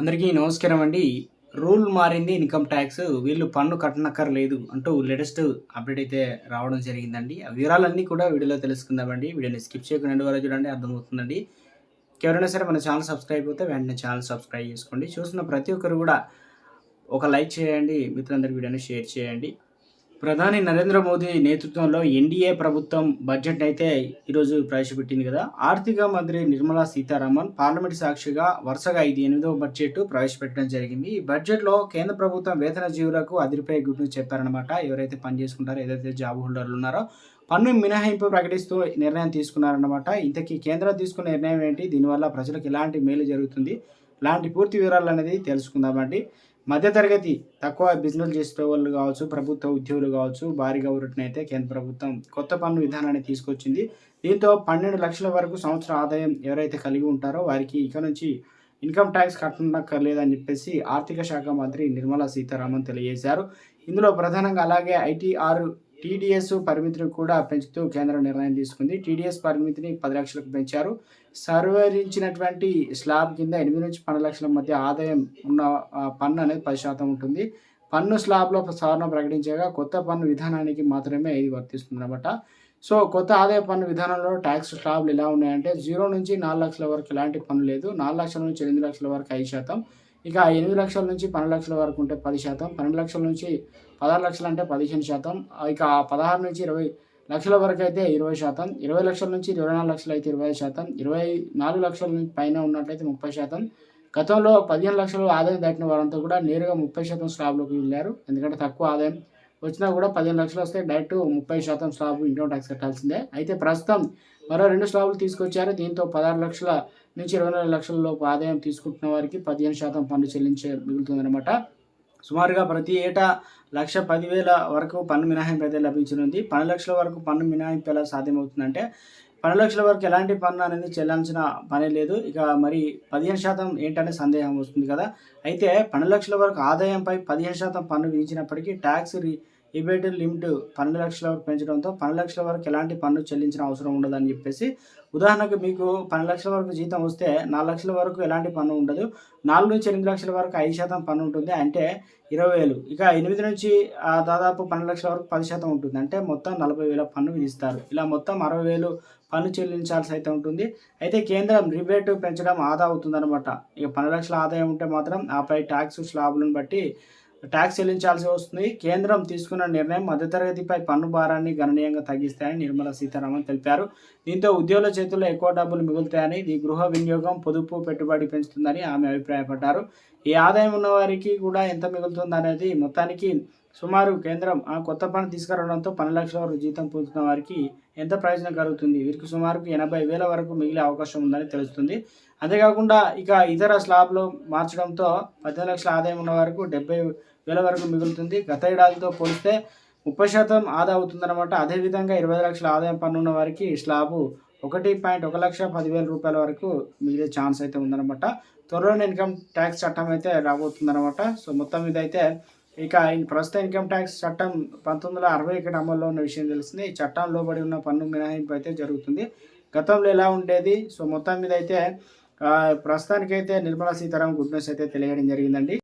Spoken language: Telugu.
అందరికీ నమస్కారం అండి. రూల్ మారింది ఇన్కమ్ ట్యాక్స్ వీళ్ళు పన్ను కట్టనక్కర్లేదు అంటూ లేటెస్ట్ అప్డేట్ అయితే రావడం జరిగిందండి. ఆ వివరాలన్నీ కూడా వీడియోలో తెలుసుకుందామండి. వీడియోని స్కిప్ చేయకుండా రెండు వరకు చూడండి అర్థమవుతుందండి. ఎవరైనా సరే మన ఛానల్ సబ్స్క్రైబ్ అయితే వెంటనే ఛానల్ సబ్స్క్రైబ్ చేసుకోండి. చూస్తున్న ప్రతి ఒక్కరు కూడా ఒక లైక్ చేయండి. మిత్రులందరికీ వీడియోని షేర్ చేయండి. ప్రధాని నరేంద్ర మోదీ నేతృత్వంలో ఎన్డీఏ ప్రభుత్వం బడ్జెట్ అయితే ఈరోజు ప్రవేశపెట్టింది కదా. ఆర్థిక మంత్రి నిర్మలా సీతారామన్ పార్లమెంట్ సాక్షిగా వరుసగా ఇది ఎనిమిదవ బడ్జెట్ ప్రవేశపెట్టడం జరిగింది. ఈ బడ్జెట్లో కేంద్ర ప్రభుత్వం వేతన జీవులకు అదిరిపై గుడ్డు చెప్పారనమాట ఎవరైతే పని చేసుకుంటారో ఏదైతే జాబ్ హోల్డర్లు ఉన్నారో పన్ను మినహాయింపు ప్రకటిస్తూ నిర్ణయం తీసుకున్నారన్నమాట. ఇంతకీ కేంద్రం తీసుకున్న నిర్ణయం ఏంటి? దీనివల్ల ప్రజలకు ఎలాంటి మేలు జరుగుతుంది? ఇలాంటి పూర్తి వివరాలు అనేది తెలుసుకుందామండి. మధ్యతరగతి తక్కువ బిజినెస్ చేసే వాళ్ళు కావచ్చు ప్రభుత్వ ఉద్యోగులు కావచ్చు భారీగా ఊరటనైతే కేంద్ర ప్రభుత్వం కొత్త పన్ను విధానాన్ని తీసుకొచ్చింది. దీంతో పన్నెండు లక్షల వరకు సంవత్సర ఆదాయం ఎవరైతే కలిగి ఉంటారో వారికి ఇక నుంచి ఇన్కమ్ ట్యాక్స్ కట్టనక్కర్లేదని చెప్పేసి ఆర్థిక శాఖ మంత్రి నిర్మలా సీతారామన్ తెలియజేశారు. ఇందులో ప్రధానంగా అలాగే ఐటీఆర్ టీడీఎస్ పరిమితిని కూడా పెంచుతూ కేంద్రం నిర్ణయం తీసుకుంది. టీడీఎస్ పరిమితిని పది లక్షలకు పెంచారు. సర్వరించినటువంటి స్లాబ్ కింద ఎనిమిది నుంచి పన్నెండు లక్షల మధ్య ఆదాయం ఉన్న పన్ను అనేది పది శాతం ఉంటుంది. పన్ను స్లాబ్లో సవరణ ప్రకటించగా కొత్త పన్ను విధానానికి మాత్రమే ఇది వర్తిస్తుంది అనమాట సో కొత్త ఆదాయ పన్ను విధానంలో ట్యాక్స్ స్లాబ్లు ఎలా ఉన్నాయంటే జీరో నుంచి నాలుగు లక్షల వరకు ఎలాంటి పన్ను లేదు. నాలుగు లక్షల నుంచి ఎనిమిది లక్షల వరకు ఐదు శాతం. ఇక ఎనిమిది లక్షల నుంచి పన్నెండు లక్షల వరకు ఉంటే పది శాతం. పన్నెండు లక్షల నుంచి పదహారు లక్షలు అంటే పదిహేను శాతం. ఇక పదహారు నుంచి ఇరవై లక్షల వరకు అయితే ఇరవై శాతం. ఇరవై లక్షల నుంచి ఇరవై నాలుగు లక్షలు అయితే ఇరవై శాతం. ఇరవై నాలుగు లక్షల నుంచి పైన ఉన్నట్లయితే ముప్పై శాతం. గతంలో పదిహేను లక్షలు ఆదాయం దాటిన వారంతా కూడా నేరుగా ముప్పై శాతం స్లాబ్లోకి వెళ్ళారు. ఎందుకంటే తక్కువ ఆదాయం వచ్చినా కూడా పదిహేను లక్షలు వస్తే డైరెక్ట్ ముప్పై శాతం స్లాబ్ ఇన్కమ్ ట్యాక్స్ కట్టాల్సిందే. అయితే ప్రస్తుతం మరో రెండు స్లాబులు తీసుకొచ్చారు. దీంతో పదహారు లక్షల నుంచి ఇరవై నాలుగు లక్షల లోపు ఆదాయం తీసుకుంటున్న వారికి పదిహేను శాతం పన్ను చెల్లించే మిగులుతుందన్నమాట. సుమారుగా ప్రతి ఏటా లక్ష పదివేల వరకు పన్ను మినహాయింపు అయితే లభించనుంది. పన్నెండు లక్షల వరకు పన్ను మినహాయింపు ఎలా సాధ్యమవుతుందంటే పన్నెండు లక్షల వరకు ఎలాంటి పన్ను అనేది చెల్లించిన పని లేదు. ఇక మరి పదిహేను శాతం ఏంటనే సందేహం వస్తుంది కదా. అయితే పన్నెండు లక్షల వరకు ఆదాయంపై పదిహేను శాతం పన్ను విధించినప్పటికీ ట్యాక్స్ రి రిబేట్ లిమిట్ పన్నెండు లక్షల వరకు పెంచడంతో పన్నెండు లక్షల వరకు ఎలాంటి పన్ను చెల్లించిన అవసరం ఉండదని చెప్పేసి ఉదాహరణకు మీకు పన్నెండు లక్షల వరకు జీతం వస్తే నాలుగు లక్షల వరకు ఎలాంటి పన్ను ఉండదు. నాలుగు నుంచి ఎనిమిది లక్షల వరకు ఐదు శాతం పన్ను ఉంటుంది. అంటే ఇరవై వేలు. ఇక ఎనిమిది నుంచి దాదాపు పన్నెండు లక్షల వరకు పది శాతం ఉంటుంది. అంటే మొత్తం నలభై వేల పన్ను విధిస్తారు. ఇలా మొత్తం అరవై వేలు పన్ను చెల్లించాల్సి అయితే ఉంటుంది. అయితే కేంద్రం రిబేట్ పెంచడం ఆదా అవుతుందన్నమాట. ఇక పన్నెండు లక్షల ఆదాయం ఉంటే మాత్రం ఆపై ట్యాక్స్ స్లాబులను బట్టి ట్యాక్స్ చెల్లించాల్సి వస్తుంది. కేంద్రం తీసుకున్న నిర్ణయం మధ్యతరగతిపై పన్ను భారాన్ని గణనీయంగా తగ్గిస్తాయని నిర్మలా సీతారామన్ తెలిపారు. దీంతో ఉద్యోగుల చేతుల్లో ఎక్కువ డబ్బులు మిగులుతాయని ఇది గృహ వినియోగం పొదుపు పెట్టుబడి పెంచుతుందని ఆమె అభిప్రాయపడ్డారు. ఈ ఆదాయం ఉన్న వారికి కూడా ఎంత మిగులుతుంది అనేది మొత్తానికి సుమారు కేంద్రం ఆ కొత్త పని తీసుకురావడంతో పన్నెండు లక్షల వరకు జీతం పొందుతున్న వారికి ఎంత ప్రయోజనం కలుగుతుంది? వీరికి సుమారుకు ఎనభై వేల వరకు మిగిలే అవకాశం ఉందని తెలుస్తుంది. అంతేకాకుండా ఇక ఇతర స్లాబ్లు మార్చడంతో పద్దెనిమిది లక్షల ఆదాయం ఉన్న వరకు డెబ్బై వేల వరకు మిగులుతుంది. గత ఏడాదితో పోలిస్తే ముప్పై శాతం ఆదా అవుతుందన్నమాట. అదేవిధంగా ఇరవై లక్షల ఆదాయం పన్ను ఉన్న వారికి స్లాబు ఒకటి పాయింట్ ఒక లక్ష పదివేల రూపాయల వరకు మిగిలే ఛాన్స్ అయితే ఉందన్నమాట. త్వరలోనే ఇన్కమ్ ట్యాక్స్ చట్టం అయితే రాబోతుందన్నమాట. సో మొత్తం ఇదైతే అయితే ఇక ఈ ప్రస్తుత ఇన్కమ్ ట్యాక్స్ చట్టం పంతొమ్మిది వందల అరవై ఒకటి అమల్లో ఉన్న విషయం తెలిసింది. ఈ చట్టం లోబడి ఉన్న పన్ను మినహాయింపు అయితే జరుగుతుంది. గతంలో ఎలా ఉండేది? సో మొత్తం మీద అయితే ప్రస్తుతానికైతే నిర్మలా సీతారామన్ గుడ్ న్యూస్ అయితే తెలియడం జరిగిందండి.